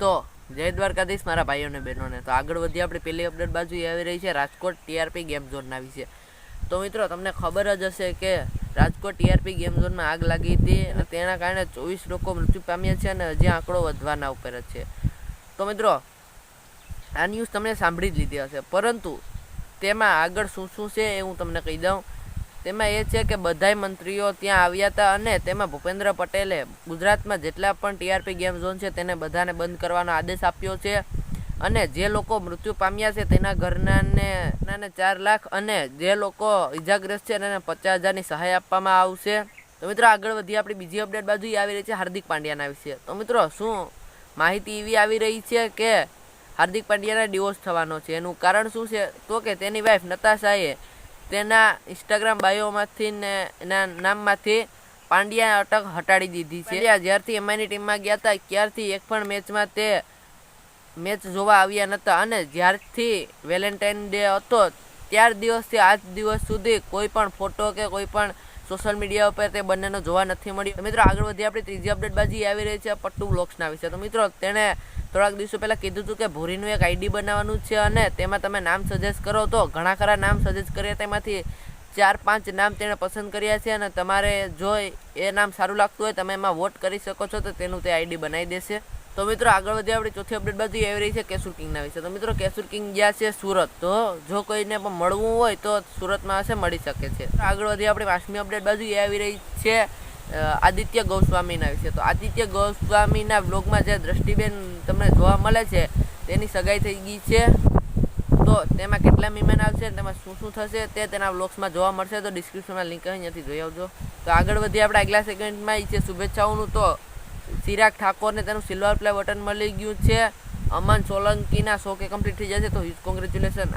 તો જય દ્વારકાધીશ મારા ભાઈઓ અને બહેનોને. તો આગળ વધી આપણે. પહેલી અપડેટ બાજુ આવી રહી છે રાજકોટ ટીઆરપી ગેમ ઝોનના વિશે. તો મિત્રો, તમને ખબર જ હશે કે રાજકોટ ટીઆરપી ગેમ ઝોનમાં આગ લાગી હતી અને તેના કારણે ચોવીસ લોકો મૃત્યુ પામ્યા છે અને હજી આંકડો વધવાના ઉપર જ છે. તો મિત્રો, આ ન્યૂઝ તમને સાંભળી જ લીધી હશે. પરંતુ તેમાં આગળ શું શું છે એ હું તમને કહી દઉં. તેમાં એ છે કે બધાય મંત્રીઓ ત્યાં આવ્યા હતા અને તેમાં ભૂપેન્દ્ર પટેલે ગુજરાતમાં જેટલા પણ ટીઆરપી ગેમ ઝોન છે તેને બધાને બંધ કરવાનો આદેશ આપ્યો છે. અને જે લોકો મૃત્યુ પામ્યા છે તેના ઘરનાને, નાને ચાર લાખ અને જે લોકો ઈજાગ્રસ્ત છે તેને પચાસ હજારની સહાય આપવામાં આવશે. તો મિત્રો આગળ વધી આપણી બીજી અપડેટ બાજુ. આવી રહી છે હાર્દિક પાંડ્યાના વિશે. તો મિત્રો શું માહિતી એવી આવી રહી છે કે હાર્દિક પાંડ્યાના ડિવોર્સ થવાનો છે. એનું કારણ શું છે? તો કે તેની વાઈફ નતાશાએ તેના ઇન્સ્ટાગ્રામ બાયોમાંથી ને એના નામમાંથી પાંડ્યા અટક હટાડી દીધી છે. જ્યારથી એમઆઈની ટીમમાં ગયા હતા, ત્યારથી એક પણ મેચમાં તે મેચ જોવા આવ્યા નહોતા અને જ્યારથી વેલેન્ટાઇન ડે હતો, ત્યાર દિવસથી આજ દિવસ સુધી કોઈ પણ ફોટો કે કોઈ પણ સોશિયલ મીડિયા ઉપર તે બંનેનો જોવા નથી મળ્યો. મિત્રો આગળ વધી આપણી ત્રીજી અપડેટ બાજી આવી રહી છે પટ્ટુ બ્લોક્સના વિશે. તો મિત્રો તેણે થોડાક દિવસો પહેલાં કીધું હતું કે ભૂરીનું એક આઈડી બનાવવાનું છે અને તેમાં તમે નામ સજેસ્ટ કરો તો ઘણા ખરા નામ સજેસ્ટ કર્યા તેમાંથી ચાર પાંચ નામ તેણે પસંદ કર્યા છે અને તમારે જો એ નામ સારું લાગતું હોય તમે એમાં વોટ કરી શકો છો તો તેનું તે આઈડી બનાવી દેશે. તો મિત્રો આગળ વધીએ, આપણી ચોથી અપડેટ બાજુ એ આવી રહી છે કેસુર કિંગના વિશે. તો મિત્રો કેસુર કિંગ જ્યાં છે સુરત. તો જો કોઈને પણ મળવું હોય તો સુરતમાં હશે, મળી શકે છે. આગળ વધી આપણી પાંચમી અપડેટ બાજુ એ આવી રહી છે આદિત્ય ગૌસ્વામીના વિશે. તો આદિત્ય ગૌસ્વામીના બ્લોગમાં જે દ્રષ્ટિબેન તમને જોવા મળે છે, તેની સગાઈ થઈ ગઈ છે. તો તેમાં કેટલા મહેમાન આવશે, તેમાં શું શું થશે, તે તેના બ્લોગ્સમાં જોવા મળશે. તો ડિસ્ક્રિપ્શનમાં લિંક અહીંયાથી જોઈ આવજો. તો આગળ વધી આપણે આગલા સેગમેન્ટમાં ઈ છે શુભેચ્છાઓનું. તો ચિરાગ ઠાકોરને તેનું સિલ્વર પ્લે બટન મળી ગયું છે. અમન સોલંકીના શોકે કમ્પ્લીટ થઈ જશે તો કોંગ્રેચ્યુલેશન